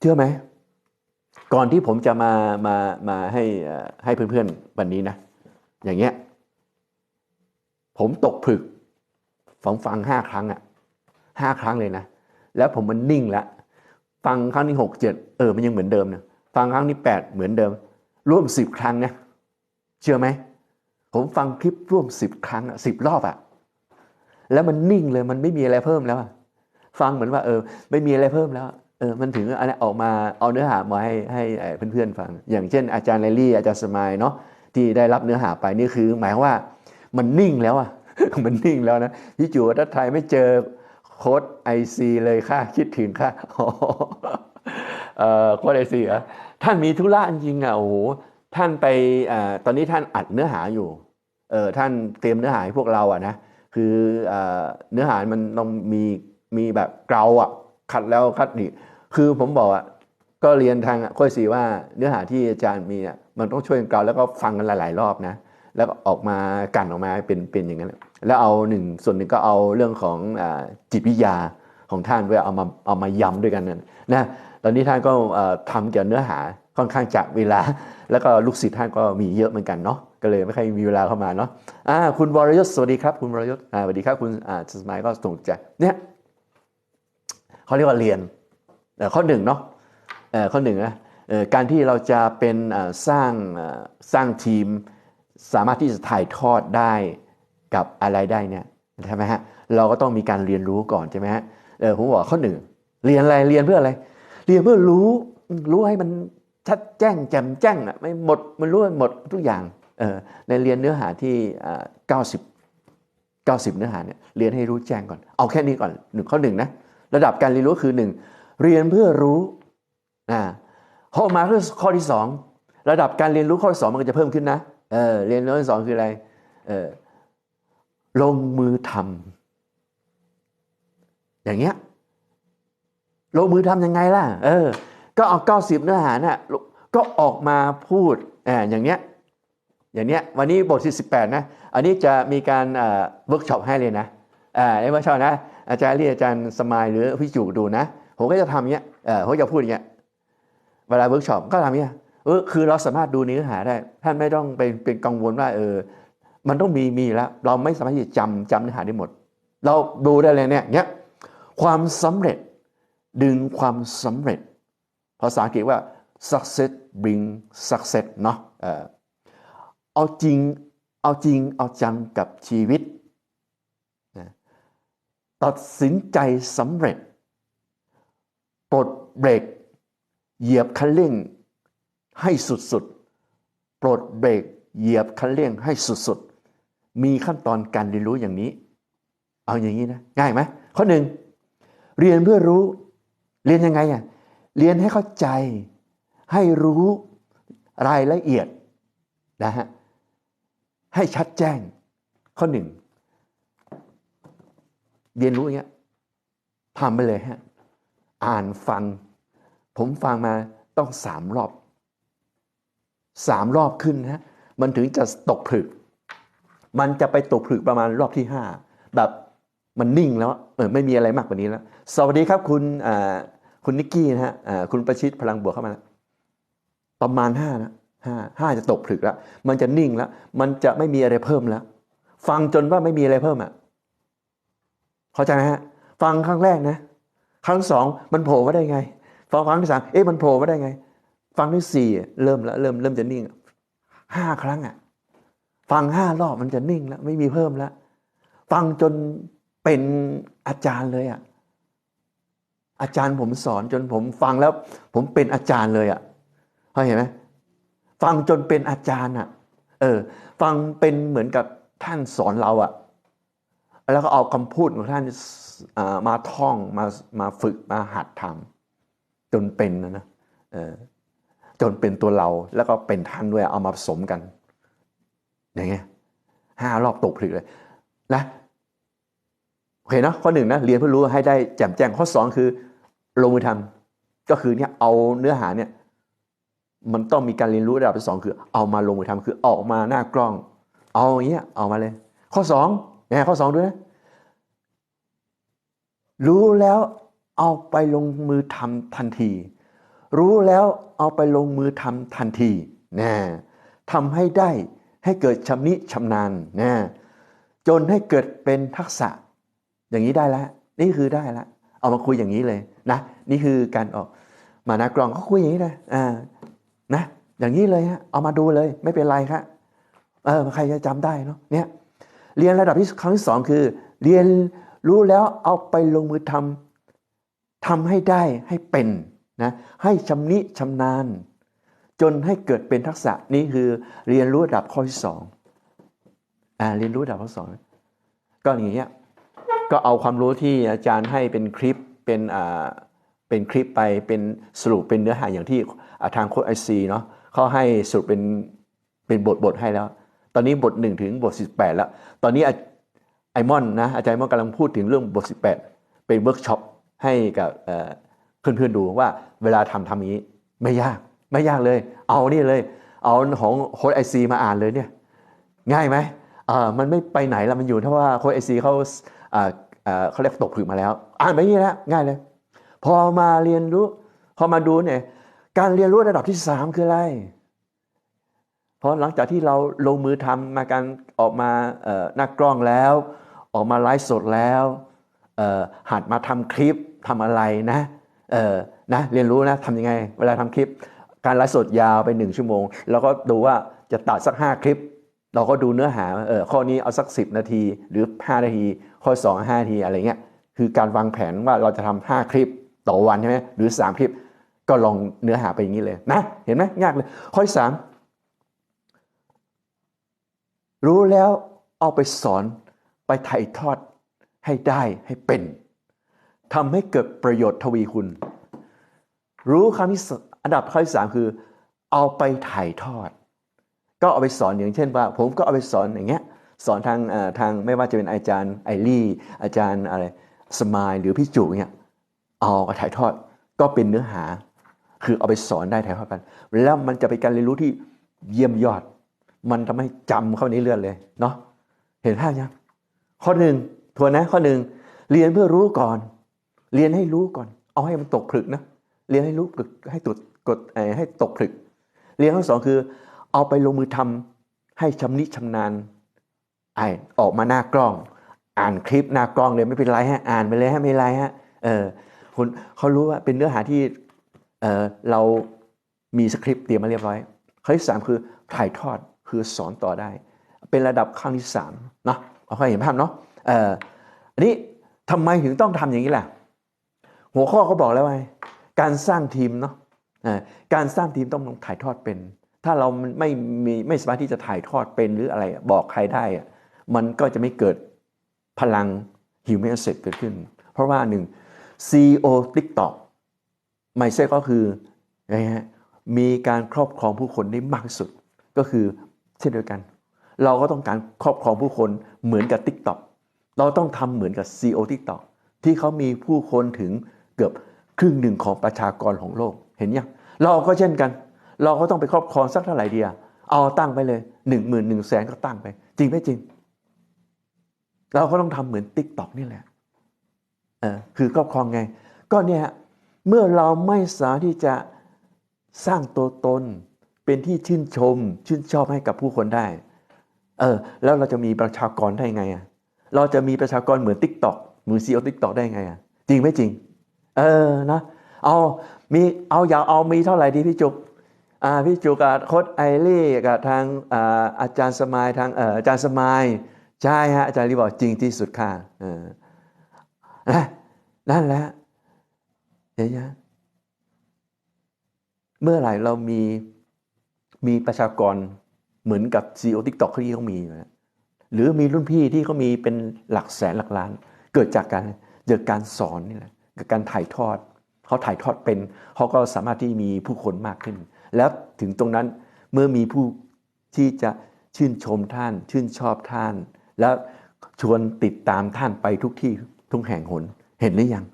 เชื่อไหม ก่อนที่ผมจะมามามาให้ให้เพื่อนๆวันนี้นะ อย่างเงี้ย ผมตกผลึกฟังฟังห้าครั้งอะ่ะห้าครั้งเลยนะ แล้วผมมันนิ่งละฟังครั้งที่หกเจ็ดเออมันยังเหมือนเดิมนะฟังครั้งที่แปดเหมือนเดิม ร่วมสิบครั้งนะเชื่อไหมผมฟังคลิปร่วมสิบครั้งสิบรอบอะแล้วมันนิ่งเลยมันไม่มีอะไรเพิ่มแล้วฟังเหมือนว่าเออ ไม่มีอะไรเพิ่มแล้ว เออมันถึงอันนี้ออกมาเอาเนื้อหามาให้ให้เพื่อนๆฟัง อย่างเช่น อาจารย์เลลี่อาจารย์สมายเนาะที่ได้รับเนื้อหาไปนี่คือ หมายว่ามันนิ่งแล้วอะมันนิ่งแล้วนะพี่จูถ้าไทยไม่เจอโค้ดไอซีเลยค่ะคิดถึงค่ะอ๋อโค้ดไอซีเหรอท่านมีธุระจริงอะโอ้โหท่านไปอตอนนี้ท่านอัดเนื้อหาอยู่เออท่านเตรียมเนื้อหาให้พวกเราอะนะคืออเนื้อหามันต้องมีมีแบบเกลาอะ คัดแล้วคัดอีกคือผมบอกอะก็เรียนทางโค้ดสีว่าเนื้อหาที่อาจารย์มีอะมันต้องช่วยกันกลาแล้วก็ฟังกันหลาย ๆ รอบนะ แล้วก็ออกมากันออกมาเป็นเป็นอย่างนั้นแล้วเอาหนึ่งส่วนหนึ่งก็เอาเรื่องของอจิตวิทยาของท่านไว้เอามาเอามาย้ำด้วยกันนะนะตอนนี้ท่านก็เอ่อทำเกี่ยวกับเนื้อหาค่อนข้างจะเวลา แล้วก็ลูกศิษย์ท่านก็มีเยอะเหมือนกันเนาะก็เลยไม่ค่อยมีเวลาเข้ามาเนาะอ่าคุณวรยศสวัสดีครับ คุณวรยศสวัสดีครับคุณสมัยก็ส่งใจเนี่ย เขาเรียกว่าเรียนข้อหนึ่งเนาะข้อหนึ่งนะการที่เราจะเป็นสร้างสร้างทีมสามารถที่จะถ่ายทอดได้กับอะไรได้เนี่ยใช่ไหมฮะเราก็ต้องมีการเรียนรู้ก่อนใช่ไหมฮะเออผมบอกข้อหนึ่งเรียนอะไรเรียนเพื่ออะไร เรียนเพื่อรู้รู้ให้มันชัดแจ้งแจ่มแจ้งอะไม่หมดมันรู้หมดทุกอย่างเออในเรียนเนื้อหาที่เก้าสิบเก้าสิบเนื้อหาเนี่ยเรียนให้รู้แจ้งก่อนเอาแค่นี้ก่อนหนึ่งข้อหนึ่งนะ ระดับการเรียนรู้คือหนึ่งเรียนเพื่อรู้อ่าพอมาคือข้อที่สองระดับการเรียนรู้ข้อที่สองมันก็จะเพิ่มขึ้นนะเออเรียนรู้ที่สองคืออะไรเออลงมือทำอย่างเงี้ยลงมือทำยังไงล่ะ เออ ก็เอาเก้าสิบเนื้อหาน่ะก็ออกมาพูดอ่าอย่างเงี้ยอย่างเนี้ยวันนี้บทที่สิบแปดนะ อันนี้จะมีการเวิร์กช็อปให้เลยนะ อ่าเวิร์กช็อปนะอาจารย์เรียกอาจารย์สมายหรือพี่จูดูนะ ผมก็จะทำเงี้ยเออผมจะพูดอย่างเงี้ยเวลาเวิร์กช็อปก็ทำเงี้ยเออคือเราสามารถดูเนื้อหาได้ ท่านไม่ต้องเป็นเป็นกังวลว่าเออมันต้องมีมีแล้ว เราไม่สามารถที่จะจำจำเนื้อหาได้หมด เราดูได้เลยเนี่ยเนี้ยความสำเร็จดึงความสำเร็จ ภาษาอังกฤษว่า success bring success เนาะเออเอาจริงเอาจริงเอาจังกับชีวิต ตัดสินใจสำเร็จปลดเบรก เหยียบคันเร่งให้สุดๆปลดเบรก เหยียบคันเร่งให้สุดๆมีขั้นตอนการเรียนรู้อย่างนี้ เอาอย่างนี้นะง่ายไหมข้อหนึ่งเรียนเพื่อรู้ เรียนยังไงอะเรียนให้เข้าใจให้รู้รายละเอียดนะฮะให้ชัดแจ้งข้อหนึ่ง เรียนรู้อย่างเงี้ยทำไปเลยฮะอ่านฟัง ผมฟังมาต้องสามรอบสามรอบขึ้นนะมันถึงจะตกผลึก มันจะไปตกผลึกประมาณรอบที่ห้าแบบมันนิ่งแล้วเออไม่มีอะไรมากกว่านี้แล้ว สวัสดีครับคุณอ่าคุณนิกกี้นะฮะอ่าคุณประชิดพลังบวกเข้ามาแล้วประมาณห้านะห้าห้าจะตกผลึกแล้ว มันจะนิ่งแล้ว มันจะไม่มีอะไรเพิ่มแล้ว ฟังจนว่าไม่มีอะไรเพิ่มอะ เข้าใจไหมฮะฟังครั้งแรกนะ ครั้งสองมันโผล่มาได้ไงฟังครั้งที่สามเอ๊ะมันโผล่มาได้ไง ฟังที่สี่เริ่มแล้วเริ่มเริ่มจะนิ่งห้าครั้งอะฟังห้ารอบมันจะนิ่งแล้วไม่มีเพิ่มแล้วฟังจนเป็นอาจารย์เลยอะอาจารย์ผมสอนจนผมฟังแล้ว ผมเป็นอาจารย์เลยอะเข้าเห็นไหมฟังจนเป็นอาจารย์อะเออ ฟังเป็นเหมือนกับท่านสอนเราอะ แล้วก็เอาคำพูดของท่านมาท่องมามาฝึกมาหัดทำจนเป็นนะนะจนเป็นตัวเราแล้วก็เป็นท่านด้วยเอามาผสมกัน อย่างเงี้ยห้ารอบตกผลึกเลยนะโอเคนะข้อหนึ่งนะเรียนเพื่อรู้ให้ได้แจ่มแจ้งข้อสองคือลงมือทำก็คือเนี่ยเอาเนื้อหาเนี่ยมันต้องมีการเรียนรู้ระดับที่สองคือ เอามาลงมือทำคือออกมาหน้ากล้อง เอาอย่างเงี้ยเอามาเลย ข้อสอง นี่ยข้อสองด้วยนะ รู้แล้วเอาไปลงมือทำทันที รู้แล้วเอาไปลงมือทำทันทีนะทำให้ได้ให้เกิดชำนิชำนาญนะจนให้เกิดเป็นทักษะ อย่างนี้ได้แล้วนี่คือได้แล้วเอามาคุยอย่างนี้เลยนะนี่คือการออกมานากรองเขาคุยอย่างนี้เลยอ่านะอย่างนี้เลยฮะเอามาดูเลยไม่เป็นไรครับเออใครจะจำได้เนาะเนี่ย เรียนระดับที่ครั้งที่สองคือ เรียนรู้แล้วเอาไปลงมือทำทำให้ได้ให้เป็นนะให้ชำนิชำนาญ จนให้เกิดเป็นทักษะนี่คือเรียนรู้ระดับข้อที่สองอ่าเรียนรู้ระดับข้อสองก็อย่างเงี้ยก็เอาความรู้ที่อาจารย์ให้เป็นคลิปเป็นอ่าเป็นคลิปไปเป็นสรุปเป็นเนื้อหาอย่างที่ทางโค้ดไอซีเนาะเขาให้สรุปเป็นเป็นบทบทให้แล้ว ตอนนี้บท1ถึงบท18แล้ว ตอนนี้ไอมอนนะอาจารย์มอนกำลังพูดถึงเรื่องบท18เป็นเวิร์กช็อปให้กับเพื่อนๆดูว่าเวลาทำทำอย่างนี้ไม่ยากไม่ยากเลย เอานี่เลย เอาของโค้ดไอซีมาอ่านเลยเนี่ยง่ายไหมอ่ามันไม่ไปไหนล้วมันอยู่เพราะว่าโค้ดไอซีเขาอ่าอ่าเขาเรียกตกผลึกมาแล้ว อ่านไปนี่แล้วง่ายเลย พอมาเรียนรู้ พอมาดูเนี่ยการเรียนรู้ระดับที่ 3 คืออะไร เพราะหลังจากที่เราลงมือทำมาการออกมาหน้ากล้องแล้ว ออกมาไลฟ์สดแล้วหัดมาทำคลิปทำอะไรนะนะเรียนรู้นะทำยังไง เวลาทำคลิป การไลฟ์สดยาวไปหนึ่งชั่วโมง แล้วก็ดูว่าจะตัดสัก 5 คลิป เราก็ดูเนื้อหาเออข้อนี้เอาสัก 10 นาทีหรือ 5 นาที ข้อ 2 5 นาทีอะไรเงี้ยคือการวางแผนว่าเราจะทำ5คลิปต่อวันใช่ไหมหรือ 3 คลิป ก็ลองเนื้อหาไปอย่างนี้เลยนะเห็นไหมยากเลย ข้อสาม รู้แล้วเอาไปสอนไปถ่ายทอดให้ได้ให้เป็นทำให้เกิดประโยชน์ทวีคุณ รู้คำที่อันดับข้อที่สามคือ เอาไปถ่ายทอด ก็เอาไปสอนอย่างเช่นว่า ผมก็เอาไปสอนอย่างเงี้ยสอนทางทางไม่ว่าจะเป็นอาจารย์ไอรี่ อาจารย์อะไรสมายหรือพี่จุเนี่ยเอาไปถ่ายทอดก็เป็นเนื้อหา คือเอาไปสอนได้ถ่ายทอดกัน แล้วมันจะเป็นการเรียนรู้ที่เยี่ยมยอด มันทำให้จำเข้าในเลือดเลยเนาะเห็นภาพยังข้อหนึ่งทวนนะข้อหนึ่งเรียนเพื่อรู้ก่อน เรียนให้รู้ก่อน เอาให้มันตกผลึกนะเรียนให้รู้ผลึกให้ตดกดให้ตกผลึก เรียนข้อสองคือ เอาไปลงมือทำให้ชำนิชำนาญไอออกมาหน้ากล้อง อ่านคลิปหน้ากล้องเลยไม่เป็นไรฮะอ่านไปเลยฮะไม่เป็นไรฮะเออคุณเขารู้ว่าเป็นเนื้อหาที่เออเรามีสคริปต์เตรียมมาเรียบร้อยข้อที่สามคือถ่ายทอด คือสอนต่อได้ เป็นระดับขั้นที่สามเนาะเอาให้เห็นภาพเนาะเอ่ออันนี้ทำไมถึงต้องทำอย่างนี้ล่ะ หัวข้อเขาบอกแล้วไงการสร้างทีมเนาะการสร้างทีมต้องถ่ายทอดเป็น ถ้าเราไม่มีไม่สามารถที่จะถ่ายทอดเป็นหรืออะไรบอกใครได้อะมันก็จะไม่เกิดพลัง human asset เกิดขึ้น เพราะว่าหนึ่ง CEO TikTok ไม่ใช่ก็คือนะฮะมีการครอบครองผู้คนได้มากที่สุด ก็คือ เช่นเดียวกัน เราก็ต้องการครอบครองผู้คนเหมือนกับ TikTok เราต้องทำเหมือนกับ CEO TikTok ที่เขามีผู้คนถึงเกือบครึ่งหนึ่งของประชากรของโลกเห็นยังเราก็เช่นกัน เราก็ต้องไปครอบครองสักเท่าไหร่เดียเอาตั้งไปเลยหนึ่งหมื่นหนึ่งแสนก็ตั้งไป จริงไม่จริง เราก็ต้องทำเหมือน TikTok นี่แหละเออคือครอบครองไง ก็เนี่ยเมื่อเราไม่สามารถที่จะสร้างตัวตน เป็นที่ชื่นชมชื่นชอบให้กับผู้คนได้ เออ แล้วเราจะมีประชากรได้ไงอะเราจะมีประชากรเหมือนทิกตอกเหมือนซีโอทิกตอกได้ไงอะจริงไม่จริง เออนะเอามีเอาอยากเอามีเท่าไหร่ดีพี่จุกอ่าพี่จุกกับโค้ดไอรี่กับทางอ่าอาจารย์สมายทางเอ่ออาจารย์สมายใช่ฮะอาจารย์รีบอกจริงที่สุดค่ะเออนั่นแหละเห็นยังเมื่อไหร่เรามี มีประชากรเหมือนกับซีโอทิกตอกที่เขามีนะหรือมีรุ่นพี่ที่เขามีเป็นหลักแสนหลักล้าน เกิดจากการเกิดการสอนนี่แหละกับการถ่ายทอดเขาถ่ายทอดเป็นเขาก็สามารถที่มีผู้คนมากขึ้น แล้วถึงตรงนั้นเมื่อมีผู้ที่จะชื่นชมท่าน ชื่นชอบท่าน แล้วชวนติดตามท่านไปทุกที่ทุกแห่งหน เห็นหรือยัง